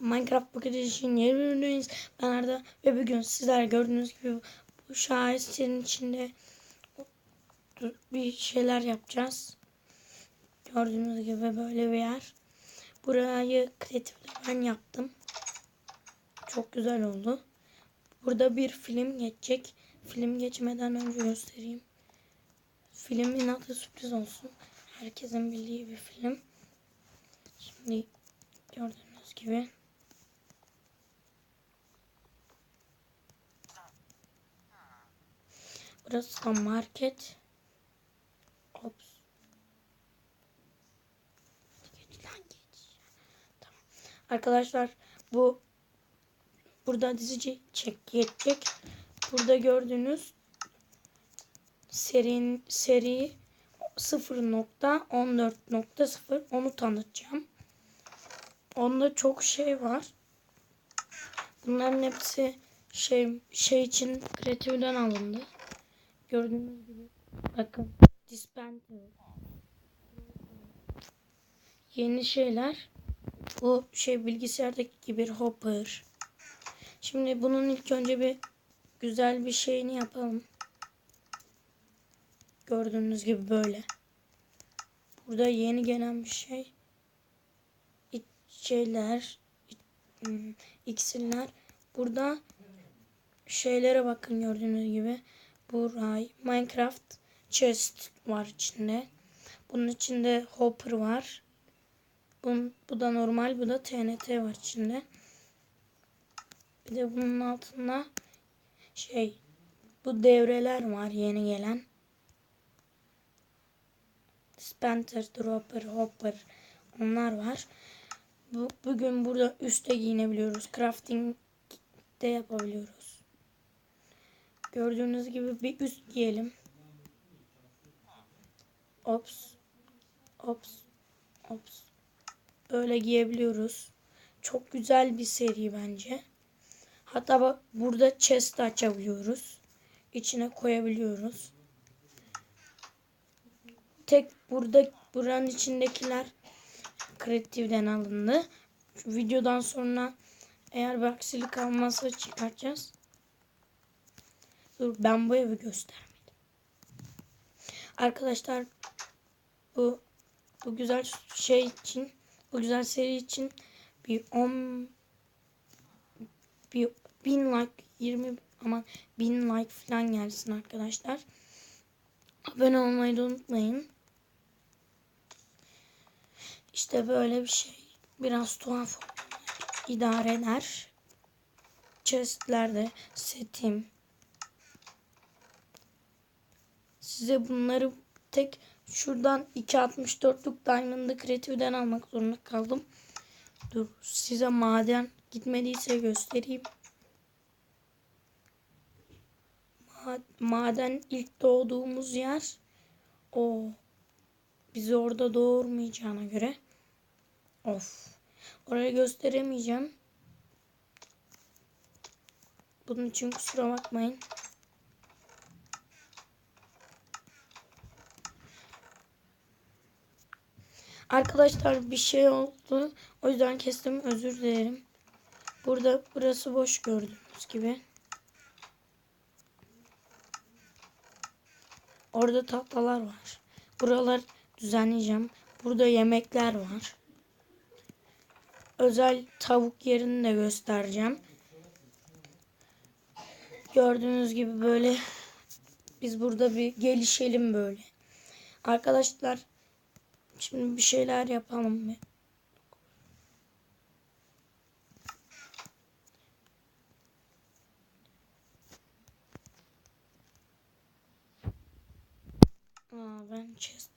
Minecraft Pocket Edition yeni üründeyiz. Ben Arda ve bugün sizler gördüğünüz gibi bu şaheserin içinde bir şeyler yapacağız. Gördüğünüz gibi böyle bir yer. Burayı kreatifle ben yaptım. Çok güzel oldu. Burada bir film geçecek. Film geçmeden önce göstereyim. Filmin adı sürpriz olsun. Herkesin bildiği bir film. Şimdi gördüğünüz gibi. Burası da market. Ops. Geç lan geç. Tamam. Arkadaşlar bu burada dizici çek geçecek. Burada gördüğünüz serinin seri 0.14.0 onu tanıtacağım. Onda çok şey var. Bunların hepsi şey şey için kreatiften alındı. Gördüğünüz gibi bakın dispenser yeni şeyler bu şey bilgisayardaki gibi hopper. Şimdi bunun ilk önce bir güzel bir şeyini yapalım. Gördüğünüz gibi böyle. Burada yeni gelen bir şey. Şeyler. hmm, iksirler. Burada şeylere bakın gördüğünüz gibi. Buray. Minecraft chest var içinde. Bunun içinde hopper var. Bunun, bu da normal. Bu da TNT var içinde. Bir de bunun altında şey bu devreler var yeni gelen. Spencer, Dropper, Hopper onlar var. Bu, bugün burada üste giyinebiliyoruz. Crafting de yapabiliyoruz. Gördüğünüz gibi bir üst giyelim. Ops. Ops. Ops. Böyle giyebiliyoruz. Çok güzel bir seri bence. Hatta bak burada chest açabiliyoruz. İçine koyabiliyoruz. Tek burada buranın içindekiler kreatiften alındı. Şu videodan sonra eğer bir aksilik almazsa çıkartacağız. Dur ben bu evi göstermedim. Arkadaşlar bu bu güzel şey için bu güzel seri için bir 10 bir bin like 20 ama bin like falan gelsin arkadaşlar. Abone olmayı da unutmayın. İşte böyle bir şey. Biraz tuhaf idare eder. Chestlerde setim. Size bunları tek şuradan 2.64'lük Diamond'ı kreatiften almak zorunda kaldım. Dur size maden gitmediyse göstereyim. Maden ilk doğduğumuz yer o bizi orada doğurmayacağına göre of orayı gösteremeyeceğim. Bunun için kusura bakmayın. Arkadaşlar bir şey oldu. O yüzden kestim. Özür dilerim. Burada burası boş gördüğünüz gibi. Orada tahtalar var. Buralar düzenleyeceğim. Burada yemekler var. Özel tavuk yerini de göstereceğim. Gördüğünüz gibi böyle biz burada bir gelişelim böyle. Arkadaşlar şimdi bir şeyler yapalım mı? Aa, ben chest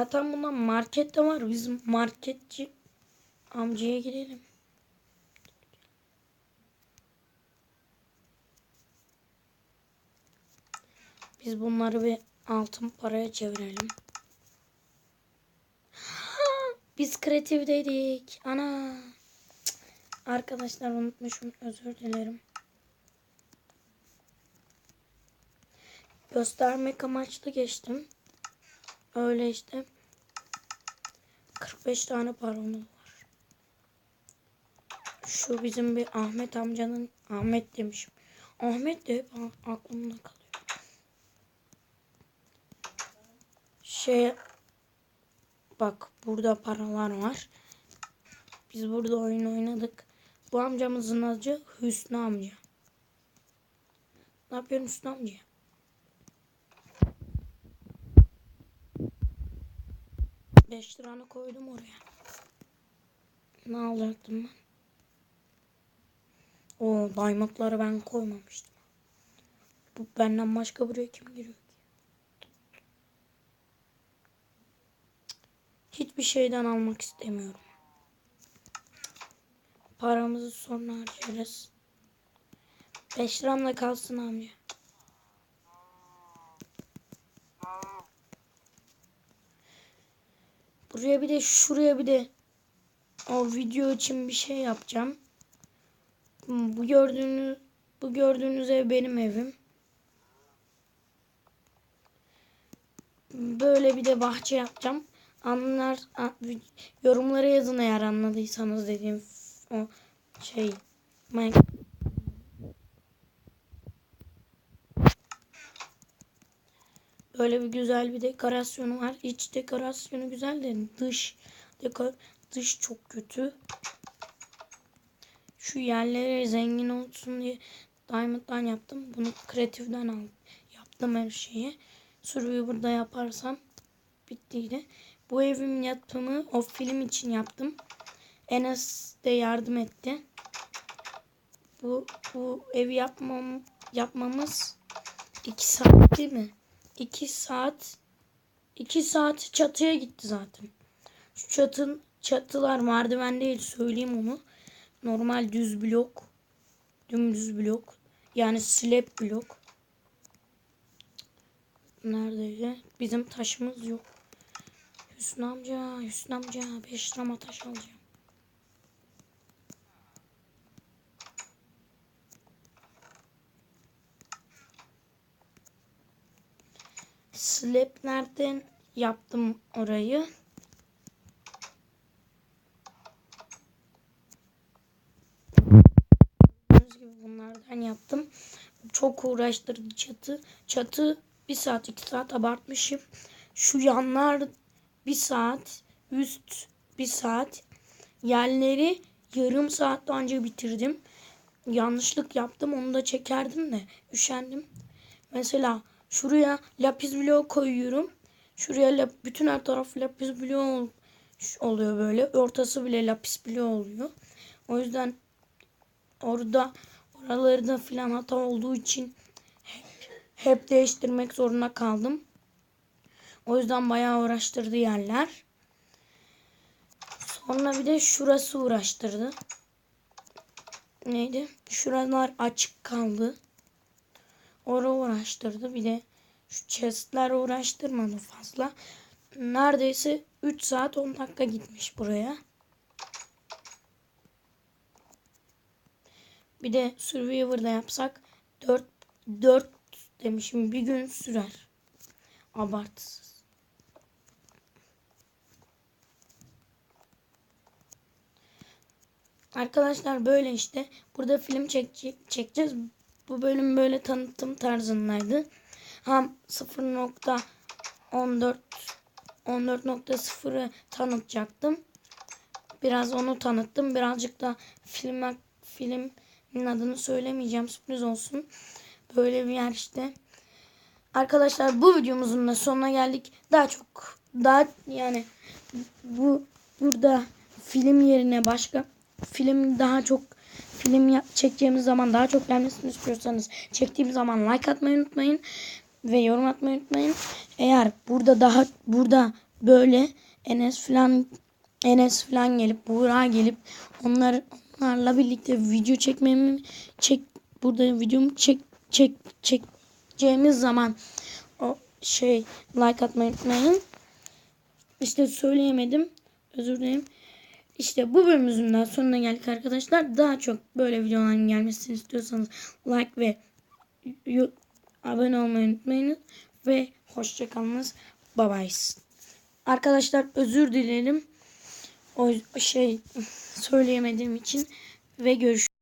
Zaten bunda markette var. Biz marketçi amcaya gidelim. Biz bunları bir altın paraya çevirelim. Biz kreatifdeydik. Ana. Cık. Arkadaşlar unutmuşum. Özür dilerim. Göstermek amaçlı geçtim. Öyle işte. 45 tane paramız var. Şu bizim bir Ahmet amcanın Ahmet demişim. Ahmet de hep aklımda kalıyor. Şey bak burada paralar var. Biz burada oyun oynadık. Bu amcamızın adı Hüsnü amca. Ne yapıyorsun Hüsnü amca? Beş liranı koydum oraya. Ne alacaktım ben? O diamondları ben koymamıştım. Bu benden başka buraya kim giriyor ki? Hiçbir şeyden almak istemiyorum. Paramızı sonra harcarız. 5 liramla kalsın amca. Buraya bir de şuraya bir de o video için bir şey yapacağım. Bu gördüğünüz bu gördüğünüz ev benim evim. Böyle bir de bahçe yapacağım. Anlar yorumlara yazın eğer anladıysanız dediğim o şey Minecraft. Böyle bir güzel bir dekorasyonu var. İç dekorasyonu güzel de dış dekor dış çok kötü. Şu yerlere zengin olsun diye Diamond'dan yaptım. Bunu kreatiften al yaptım her şeyi. Survivor'da yaparsam bittiydi. Bu evim yapımı o film için yaptım. Enes de yardım etti. Bu bu evi yapmam yapmamız 2 saat değil mi? 2 saat 2 saat çatıya gitti zaten. Şu çatın çatılar merdiven değil söyleyeyim onu. Normal düz blok. Dümdüz blok. Yani slab blok. Neredeydi? Bizim taşımız yok. Hüsnü amca, Hüsnü amca 5 lirama taş alacağım. Slaplerden yaptım orayı. Gördüğünüz gibi bunlardan yaptım. Çok uğraştırdı çatı. Çatı bir saat iki saat abartmışım. Şu yanlar bir saat. Üst bir saat. Yerleri yarım saatte önce bitirdim. Yanlışlık yaptım onu da çekerdim de üşendim. Mesela şuraya lapis bloğu koyuyorum. Şuraya lap, bütün her taraf lapis bloğu ol- oluyor böyle. Ortası bile lapis bloğu oluyor. O yüzden orada oralarda filan hata olduğu için hep, hep değiştirmek zorunda kaldım. O yüzden bayağı uğraştırdı yerler. Sonra bir de şurası uğraştırdı. Neydi? Şuralar açık kaldı. Orada uğraştırdı. Bir de şu chestler uğraştırmadı fazla. Neredeyse 3 saat 10 dakika gitmiş buraya. Bir de Survivor'da yapsak 4 4 demişim bir gün sürer. Abartısız. Arkadaşlar böyle işte. Burada film çek çekeceğiz. Bu bölüm böyle tanıtım tarzındaydı. Ham 0.14 14.0'ı tanıtacaktım. Biraz onu tanıttım. Birazcık da film filmin adını söylemeyeceğim. Sürpriz olsun. Böyle bir yer işte. Arkadaşlar bu videomuzun da sonuna geldik. Daha çok daha yani bu burada film yerine başka film daha çok film çekeceğimiz zaman daha çok gelmesini istiyorsanız çektiğim zaman like atmayı unutmayın ve yorum atmayı unutmayın. Eğer burada daha burada böyle Enes falan Enes falan gelip Buğra gelip onlar onlarla birlikte video çekmemi çek burada videomu çek çek çekeceğimiz zaman o şey like atmayı unutmayın. İşte söyleyemedim. Özür dilerim. İşte bu bölümümüzün daha sonuna geldik arkadaşlar. Daha çok böyle videoların gelmesini istiyorsanız like ve abone olmayı unutmayınız. Ve hoşçakalınız. Bye bye. Arkadaşlar özür dilerim. O şey söyleyemediğim için ve görüşürüz.